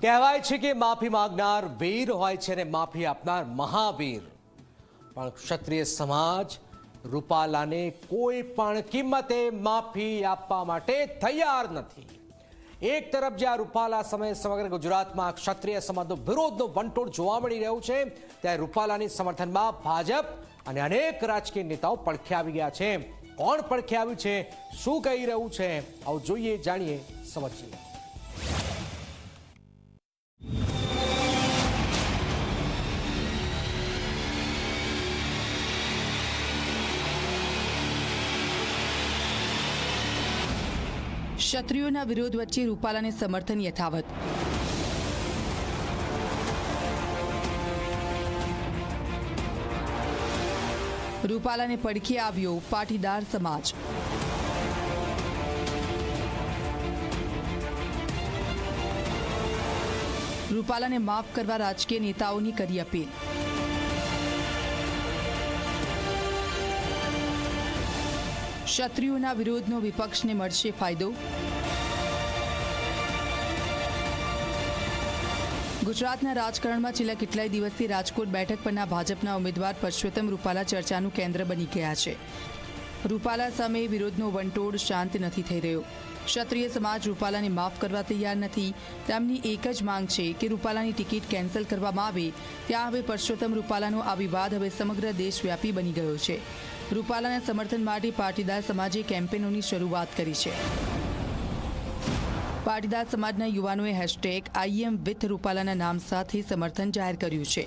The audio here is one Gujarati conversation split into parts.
કહેવાય છે કે માફી માગનાર વીર હોય છે ને માફી આપનાર મહાવીર. પણ ક્ષત્રિય સમાજ રૂપાલાને કોઈ પણ કિંમતે માફી આપવા માટે તૈયાર નથી. એક તરફ જ્યાં રૂપાલા સમયે સમગ્ર ગુજરાતમાં ક્ષત્રિય સમાજનો વિરોધનો વંટોળ જોવા મળી રહ્યો છે, ત્યારે રૂપાલાની સમર્થનમાં ભાજપ અને અનેક રાજકીય નેતાઓ પડખે આવી ગયા છે. કોણ પડખે આવ્યું છે, શું કહી રહ્યું છે? આવું જોઈએ, જાણીએ, સમજીએ. ક્ષત્રિયોના વિરોધ વચ્ચે રૂપાલાને સમર્થન યથાવત. રૂપાલાને પડખે આવ્યો પાટીદાર સમાજ. રૂપાલાને માફ કરવા રાજકીય નેતાઓની કરી અપીલ. ક્ષત્રિયોના વિરોધનો વિપક્ષને મળશે ફાયદો? ગુજરાતના રાજકારણમાં છેલ્લા કેટલાય દિવસથી રાજકોટ બેઠક પરના ભાજપના ઉમેદવાર પરસોત્તમ રૂપાલા ચર્ચાનું કેન્દ્ર બની ગયા છે. રૂપાલા સામે વિરોધનો વંટોળ શાંત નથી થઈ રહ્યો. ક્ષત્રિય સમાજ રૂપાલાને માફ કરવા તૈયાર નથી. તેમની એક જ માંગ છે કે રૂપાલાની ટિકિટ કેન્સલ કરવામાં આવે. ત્યાં હવે પરસોત્તમ રૂપાલાનો આ વિવાદ હવે સમગ્ર દેશવ્યાપી બની ગયો છે. રૂપાલાના સમર્થન માટે પાટીદાર સમાજે કેમ્પેનોની શરૂઆત કરી છે. પાટીદાર સમાજના યુવાનોએ હેશટેગ આઈએમ વિથ રૂપાલાના નામ સાથે સમર્થન જાહેર કર્યું છે.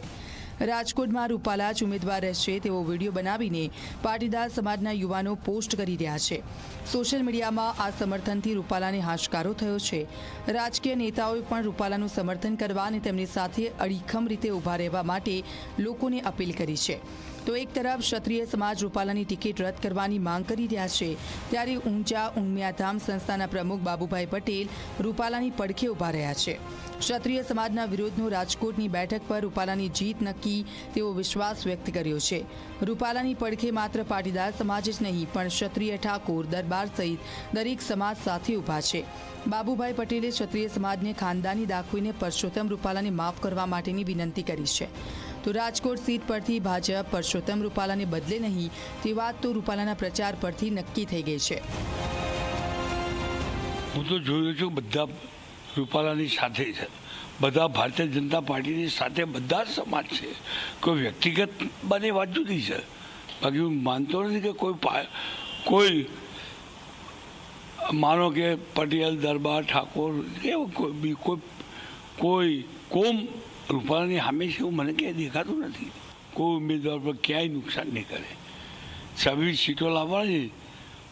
રાજકોટમાં રૂપાલા જ ઉમેદવાર રહેશે તેવો વીડિયો બનાવીને પાટીદાર સમાજના યુવાનો પોસ્ટ કરી રહ્યા છે. સોશિયલ મીડિયામાં આ સમર્થનથી રૂપાલાને હાશકારો થયો છે. રાજકીય નેતાઓએ પણ રૂપાલાનું સમર્થન કરવા અને તેમની સાથે અડીખમ રીતે ઊભા રહેવા માટે લોકોને અપીલ કરી છે. તો એક તરફ ક્ષત્રિય સમાજ રૂપાલાની ટિકિટ રદ કરવાની માંગ કરી રહ્યા છે, ત્યારે ઊંચા ઉમિયાધામ સંસ્થાના પ્રમુખ બાબુભાઈ પટેલ રૂપાલાની પડખે ઊભા રહ્યા છે. ક્ષત્રિય સમાજના વિરોધનો રાજકોટની બેઠક પર રૂપાલાની જીત નક્કી તેવો વિશ્વાસ વ્યક્ત કર્યો છે. રૂપાલાની પડખે માત્ર પાટીદાર સમાજ જ નહીં, પણ ક્ષત્રિય ઠાકોર, દરબાર સહિત દરેક સમાજ સાથે ઊભા છે. બાબુભાઈ પટેલે ક્ષત્રિય સમાજને ખાનદાની દાખવીને પરસોત્તમ રૂપાલાને માફ કરવા માટેની વિનંતી કરી છે. તો રાજકોટ સીટ પરથી ભાજપ પરસોત્તમ રૂપાલાને બદલે નહીં. તે વાત તો રૂપાલાના પ્રચાર પરથી નક્કી થઈ ગઈ છે. હું તો જોયું છું બધા રૂપાલાની સાથે છે. બધા ભારતીય જનતા પાર્ટીની સાથે બધા સમાજ છે. કોઈ વ્યક્તિગત બને વાત જુદી છે. બાકી હું માનતો નથી કે કોઈ કોઈ માનો કે પટેલ, દરબાર, ઠાકોર, એવું કોઈ કોઈ કોમ રૂપાલાની હંમેશા એવું મને ક્યાંય દેખાતું નથી. કોઈ ઉમેદવાર પર ક્યાંય નુકસાન નહીં કરે. છવ્વીસ સીટો લાવવાની,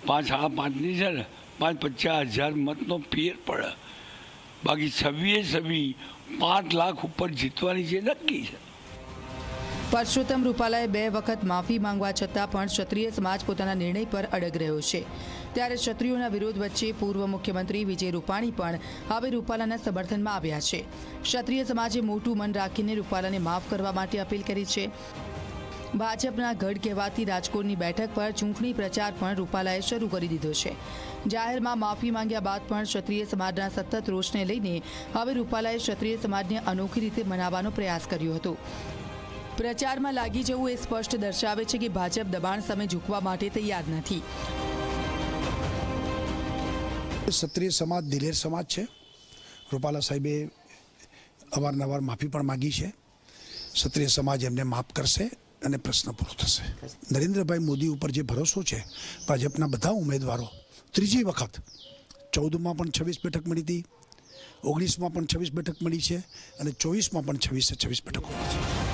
પાંચ આ પાંચની છે ને, પાંચ પચાસ હજાર મતનો ફેર પડે. બાકી છવ્વીએ છવ્વી પાંચ લાખ ઉપર જીતવાની છે નક્કી છે. પરસોત્તમ રૂપાલાએ બે વખત માફી માંગવા છતાં પણ ક્ષત્રિય સમાજ પોતાના નિર્ણય પર અડગ રહ્યો છે. ત્યારે ક્ષત્રિયોના વિરોધ વચ્ચે પૂર્વ મુખ્યમંત્રી વિજય રૂપાણી પણ હવે રૂપાલાના સમર્થનમાં આવ્યા છે. ક્ષત્રિય સમાજે મોટું મન રાખીને રૂપાલાને માફ કરવા માટે અપીલ કરી છે. ભાજપના ગઢ કહેવાતી રાજકોટની બેઠક પર ચૂંટણી પ્રચાર પણ રૂપાલાએ શરૂ કરી દીધો છે. જાહેરમાં માફી માંગ્યા બાદ પણ ક્ષત્રિય સમાજના સતત રોષને લઈને હવે રૂપાલાએ ક્ષત્રિય સમાજને અનોખી રીતે મનાવવાનો પ્રયાસ કર્યો હતો. પ્રચારમાં લાગી જવું એ સ્પષ્ટ દર્શાવે છે કે ભાજપ દબાણ સામે ઝૂકવા માટે તૈયાર નથી. ક્ષત્રિય સમાજ, દિલેર સમાજ છે. રૂપાલા સાહેબે અવારનવાર માફી પણ માગી છે. ક્ષત્રિય સમાજ એમને માફ કરશે અને પ્રશ્ન પૂરો થશે. નરેન્દ્રભાઈ મોદી ઉપર જે ભરોસો છે, ભાજપના બધા ઉમેદવારો, ત્રીજી વખત ચૌદમાં પણ છવ્વીસ બેઠક મળી હતી, ઓગણીસમાં પણ છવ્વીસ બેઠક મળી છે અને ચોવીસમાં પણ છવ્વીસે છવ્વીસ બેઠકો મળી છે.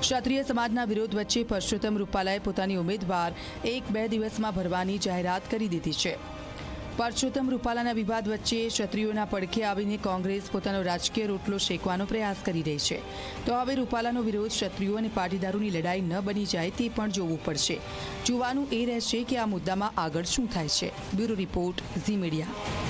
ક્ષત્રિય સમાજના વિરોધ વચ્ચે પરસોત્તમ રૂપાલાએ પોતાની ઉમેદવાર એક બે દિવસમાં ભરવાની જાહેરાત કરી દીધી છે. પરસોત્તમ રૂપાલાના વિવાદ વચ્ચે ક્ષત્રિયોના પડખે આવીને કોંગ્રેસ પોતાનો રાજકીય રોટલો શેકવાનો પ્રયાસ કરી રહી છે. તો હવે રૂપાલાનો વિરોધ ક્ષત્રિયો અને પાટીદારોની લડાઈ ન બની જાય તે પણ જોવું પડશે. જોવાનું એ રહેશે કે આ મુદ્દામાં આગળ શું થાય છે. Bureau report Zee media.